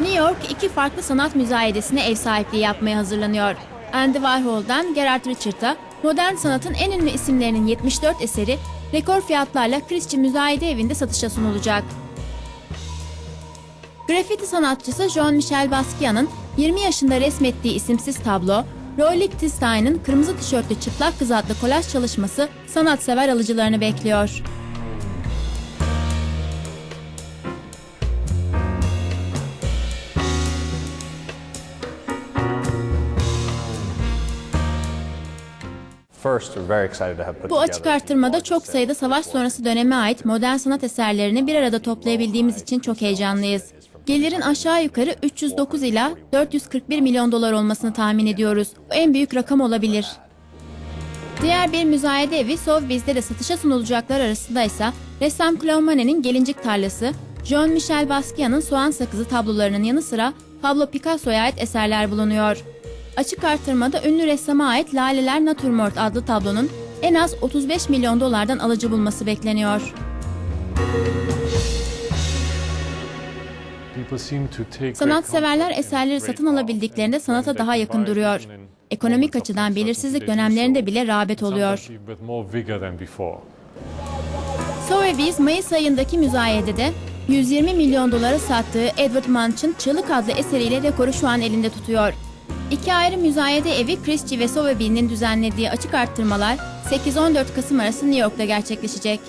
New York iki farklı sanat müzayedesine ev sahipliği yapmaya hazırlanıyor. Andy Warhol'dan Gerard Richard'a modern sanatın en ünlü isimlerinin 74 eseri rekor fiyatlarla Christie Müzayede Evi'nde satışa sunulacak. Grafiti sanatçısı Jean-Michel Basquiat'ın 20 yaşında resmettiği isimsiz tablo, Roy Lichtenstein'ın Kırmızı Tişörtlü Çıplak Kız adlı kolaj çalışması sanatsever alıcılarını bekliyor. Bu açık artırmada çok sayıda savaş sonrası döneme ait modern sanat eserlerini bir arada toplayabildiğimiz için çok heyecanlıyız. Gelirin aşağı yukarı 309 ila 441 milyon dolar olmasını tahmin ediyoruz. Bu en büyük rakam olabilir. Diğer bir müzayede evi Sotheby's'de de satışa sunulacaklar arasında ise ressam Claude Monet'in Gelincik Tarlası, Jean-Michel Basquiat'ın Soğan Sakızı tablolarının yanı sıra Pablo Picasso'ya ait eserler bulunuyor. Açık artırmada ünlü ressama ait Laleler Naturmort adlı tablonun en az 35 milyon dolardan alıcı bulması bekleniyor. Sanatseverler eserleri satın alabildiklerinde sanata daha yakın duruyor. Ekonomik açıdan belirsizlik dönemlerinde bile rağbet oluyor. Sotheby's Mayıs ayındaki müzayedede 120 milyon dolara sattığı Edward Munch'ın Çığlık adlı eseriyle rekoru şu an elinde tutuyor. İki ayrı müzayede evi Christie ve Sotheby'nin düzenlediği açık arttırmalar 8-14 Kasım arası New York'ta gerçekleşecek.